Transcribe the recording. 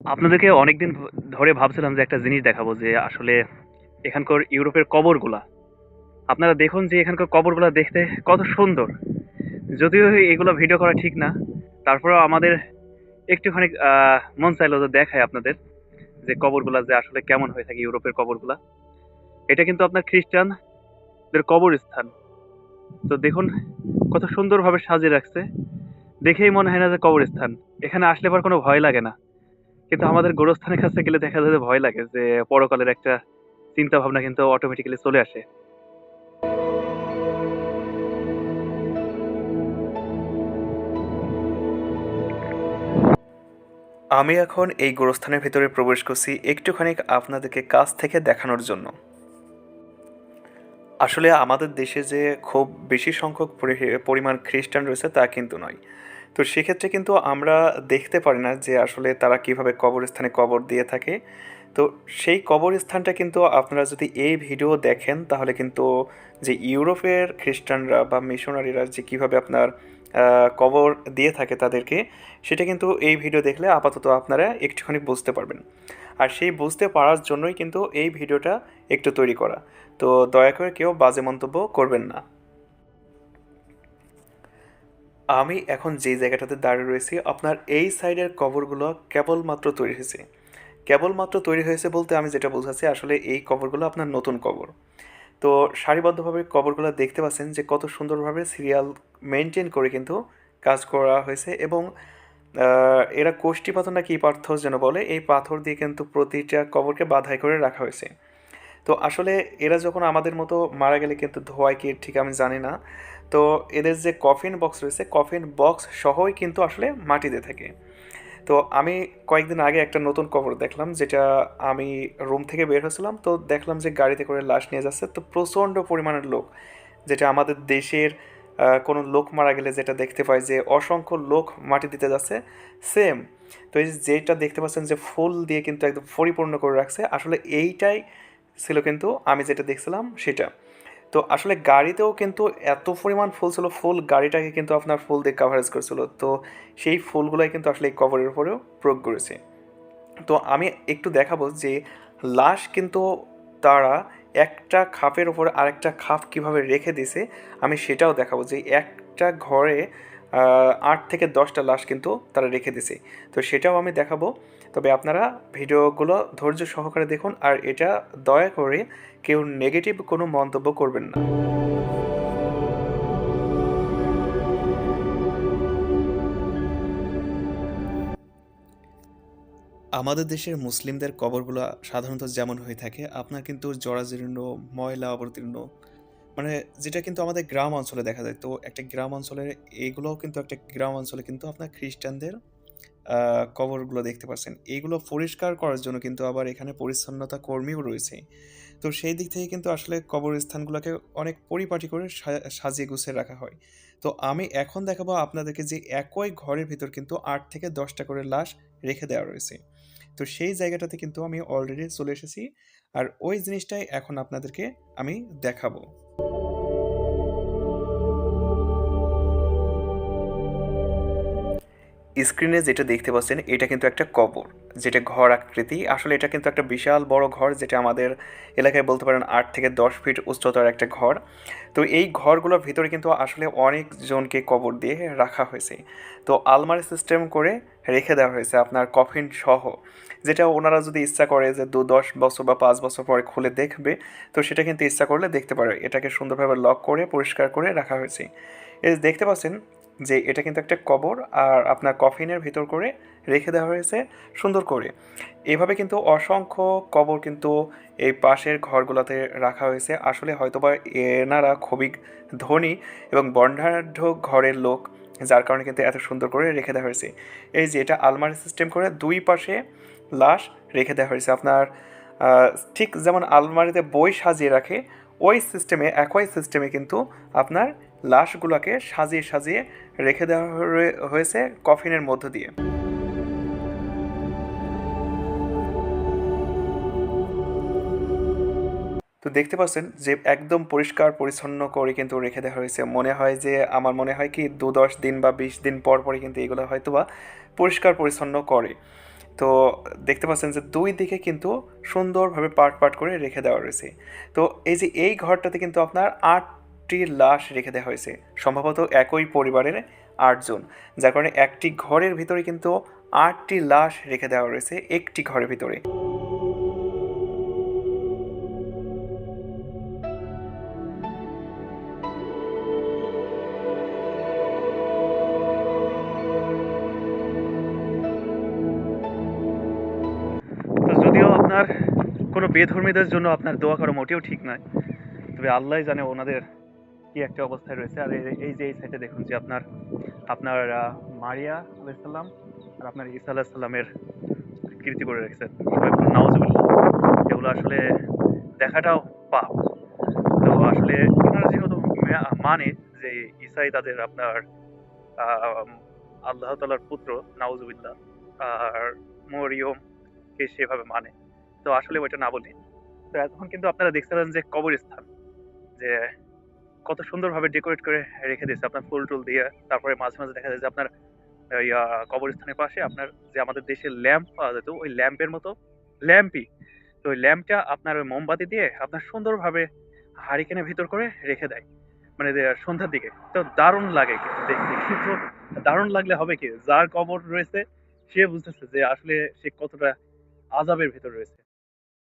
আপনাদেরকে অনেকদিন ধরে ভাবছিলাম যে একটা জিনিস দেখাবো যে আসলে এখানকার ইউরোপের কবরগুলা। আপনারা দেখুন যে এখানকার কবরগুলা দেখতে কত সুন্দর। যদিও এগুলো ভিডিও করা ঠিক না, তারপরেও আমাদের একটুখানি মন চাইলো যে দেখায় আপনাদের যে কবরগুলা যে আসলে কেমন হয়ে থাকে ইউরোপের কবরগুলা। এটা কিন্তু আপনার খ্রিস্টানদের কবরস্থান। তো দেখুন, কত সুন্দরভাবে সাজিয়ে রাখছে। দেখেই মনে হয় না যে কবরস্থান। এখানে আসলে পর কোনো ভয় লাগে না। কিন্তু আমাদের গোরস্থানের কাছে গেলে দেখা যায় ভয় লাগে যে পরকালের একটা চিন্তা ভাবনা কিন্তু অটোমেটিক্যালি চলে আসে। আমি এখন এই গোরস্থানের ভেতরে প্রবেশ করছি একটুখানি আপনাদেরকে কাছ থেকে দেখানোর জন্য। আসলে আমাদের দেশে যে খুব বেশি সংখ্যক পরিমাণ খ্রিস্টান রয়েছে তা কিন্তু নয়। তো সেক্ষেত্রে কিন্তু আমরা দেখতে পারি না যে আসলে তারা কীভাবে কবরস্থানে কবর দিয়ে থাকে। তো সেই কবরস্থানটা কিন্তু আপনারা যদি এই ভিডিও দেখেন, তাহলে কিন্তু যে ইউরোপের খ্রিস্টানরা বা মিশনারিরা যে কীভাবে আপনার কবর দিয়ে থাকে তাদেরকে, সেটা কিন্তু এই ভিডিও দেখলে আপাতত আপনারা একটুখানি বুঝতে পারবেন। আর সেই বুঝতে পারার জন্যই কিন্তু এই ভিডিওটা একটু তৈরি করা। তো দয়া করে কেউ বাজে মন্তব্য করবেন না। আমি এখন যে জায়গাটাতে দাঁড়িয়ে রয়েছি, আপনার এই সাইডের কবরগুলো কেবলমাত্র তৈরি হয়েছে। কেবলমাত্র তৈরি হয়েছে বলতে আমি যেটা বোঝাচ্ছি, আসলে এই কবরগুলো আপনার নতুন কবর তো সারিবদ্ধভাবে কবরগুলো দেখতে পাচ্ছেন যে কত সুন্দরভাবে সিরিয়াল মেনটেন করে কিন্তু কাজ করা হয়েছে এবং এরা কোষ্ঠী পাথর না কি পাথর যেন বলে, এই পাথর দিয়ে কিন্তু প্রতিটা কবরকে বাধাই করে রাখা হয়েছে। তো আসলে এরা যখন আমাদের মতো মারা গেলে কিন্তু ধোয়ায় কি ঠিক আমি জানি না। তো এদের যে কফিন বক্স রয়েছে কফিন বক্স সহই কিন্তু আসলে মাটিতে থাকে। তো আমি কয়েকদিন আগে একটা নতুন কবর দেখলাম, যেটা আমি রুম থেকে বের হয়েছিলাম। তো দেখলাম যে গাড়িতে করে লাশ নিয়ে যাচ্ছে। তো প্রচণ্ড পরিমাণের লোক, যেটা আমাদের দেশের কোনো লোক মারা গেলে যেটা দেখতে পাই যে অসংখ্য লোক মাটি দিতে যাচ্ছে। সেম তো এই যেটা দেখতে পাচ্ছেন যে ফুল দিয়ে কিন্তু একদম পরিপূর্ণ করে রাখছে। আসলে এইটাই ছিল কিন্তু আমি যেটা দেখছিলাম সেটা। তো আসলে গাড়িতেও কিন্তু এত পরিমাণ ফুল ছিল, ফুল গাড়িটাকে কিন্তু আপনার ফুল দিয়ে কাভারেজ করেছিল। তো সেই ফুলগুলোই কিন্তু আসলে এই কভারের উপরেও প্রয়োগ করেছে। তো আমি একটু দেখাবো যে লাশ কিন্তু তারা একটা খাপের ওপর আরেকটা খাপ কীভাবে রেখে দিছে আমি সেটাও দেখাবো যে একটা ঘরে আট থেকে দশটা লাশ কিন্তু তারা রেখে দিছে তো সেটাও আমি দেখাবো। তবে আপনারা ভিডিওগুলো ধৈর্য সহকারে দেখুন আর এটা দয়া করে কেউ নেগেটিভ কোনো মন্তব্য করবেন না। আমাদের দেশের মুসলিমদের কবরগুলো সাধারণত যেমন হয়ে থাকে, আপনার কিন্তু জরাজীর্ণ, ময়লা অবতীর্ণ মানে যেটা কিন্তু আমাদের গ্রাম অঞ্চলে দেখা যায়। তো একটা গ্রাম অঞ্চলের এইগুলোও কিন্তু একটা গ্রাম অঞ্চলে কিন্তু আপনার খ্রিস্টানদের কবরগুলো দেখতে পাচ্ছেন। এইগুলো পরিষ্কার করার জন্য কিন্তু আবার এখানে পরিচ্ছন্নতা কর্মীও রয়েছে। তো সেই দিক থেকে কিন্তু আসলে কবরস্থানগুলোকে অনেক পরিপাটি করে সাজিয়ে গুছিয়ে রাখা হয়। তো আমি এখন দেখাবো আপনাদেরকে যে একই ঘরের ভিতর কিন্তু আট থেকে দশটা করে লাশ রেখে দেওয়া রয়েছে। তো সেই জায়গাটাতে কিন্তু আমি অলরেডি চলে এসেছি। আর ওই জিনিসটাই এখন আপনাদেরকে আমি দেখাবো। স্ক্রিনে যেটা দেখতে পাচ্ছেন, এটা কিন্তু একটা কবর। যেটা ঘর আকৃতি। আসলে এটা কিন্তু একটা বিশাল বড় ঘর, যেটা আমাদের এলাকায় বলতে পারেন আট থেকে দশ ফিট উচ্চতার একটা ঘর। তো এই ঘরগুলোর ভিতরে কিন্তু আসলে অনেকজনকে কবর দিয়ে রাখা হয়েছে। তো আলমারি সিস্টেম করে রেখে দেওয়া হয়েছে আপনার কফিন সহ। যেটা ওনারা যদি ইচ্ছা করে যে দু দশ বছর বা পাঁচ বছর পরে খুলে দেখবে, তো সেটা কিন্তু ইচ্ছা করলে দেখতে পারে। এটাকে সুন্দরভাবে লক করে, পরিষ্কার করে রাখা হয়েছে। এই দেখতে পাচ্ছেন যে এটা কিন্তু একটা কবর আর আপনার কফিনের ভিতর করে রেখে দেওয়া হয়েছে সুন্দর করে। এভাবে কিন্তু অসংখ্য কবর কিন্তু এই পাশের ঘরগুলোতে রাখা হয়েছে। আসলে হয়তোবা এনারা খুবই ধনী এবং বর্ণাঢ্য ঘরের লোক, যার কারণে কিন্তু এত সুন্দর করে রেখে দেওয়া হয়েছে। এই যে এটা আলমারি সিস্টেম করে দুই পাশে লাশ রেখে দেওয়া হয়েছে। আপনার ঠিক যেমন আলমারিতে বই সাজিয়ে রাখে, ওই সিস্টেমে একই সিস্টেমে কিন্তু আপনার লাশগুলোকে সাজিয়ে সাজিয়ে রেখে দেওয়া হয়ে- হয়েছে কফিনের মধ্য দিয়ে। তো দেখতে পাচ্ছেন যে একদম পরিষ্কার, পরিচ্ছন্ন করে কিন্তু রেখে দেওয়া হয়েছে। মনে হয় যে, আমার মনে হয় কি, দু দশ দিন বা বিশ দিন পর পরে কিন্তু এগুলো হয়তো বা পরিষ্কার, পরিচ্ছন্ন করে। তো দেখতে পাচ্ছেন যে, দুই দিকে কিন্তু সুন্দরভাবে পার্ট পার্ট করে রেখে দেওয়া রয়েছে। তো এই যে, এই ঘরটাতে কিন্তু আপনার আটটি লাশ রেখে দেওয়া হয়েছে, সম্ভবত একই পরিবারের আটজন। যার কারণে একটি ঘরের ভিতরে কিন্তু আটটি লাশ রেখে দেওয়া রয়েছে একটি ঘরের ভিতরে। আপনার কোনো বেধর্মীদের জন্য আপনার দোয়া করা মোটেও ঠিক নয়, তবে আল্লাহ জানে ওনাদের কি একটা অবস্থায় রয়েছে। আর এই- যে এই সাইডে দেখুন যে আপনার আপনার মারিয়া আলাইসাল্লাম আর আপনার ঈসা আলাইসাল্লামের কীর্তি করে রেখেছেন নাউজুবিল্লাহ এগুলো আসলে দেখাটাও পাপ। তো আসলে ওনারা যেহেতু মানে যে ঈসাই তাদের আপনার আল্লাহ তালার পুত্র নাউজুবিল্লাহ আর মরিয়ম কে সেভাবে মানে। তো আসলে ওইটা না বলি। তো এতক্ষণ কিন্তু আপনারা দেখছিলেন যে কবরস্থান, যে কত সুন্দরভাবে ডেকোরেট করে রেখে দিয়েছে। আপনার ফুল টুল দিয়ে, তারপরে মাঝে মাঝে দেখা যায় যে আপনার কবরস্থানের পাশে আপনার যে আমাদের দেশে ল্যাম্প পাওয়া যেত ওই ল্যাম্পের মতো, ল্যাম্পই। তো ওই ল্যাম্পটা আপনার ওই মোমবাতি দিয়ে আপনার সুন্দরভাবে হারিকেনের ভিতর করে রেখে দেয়। মানে সন্ধ্যার দিকে। তো দারুণ লাগে কিন্তু দারুণ লাগলে হবে কি? যার কবর রয়েছে, সে বুঝতেছে যে আসলে সে কতটা আজাবের ভিতর রয়েছে।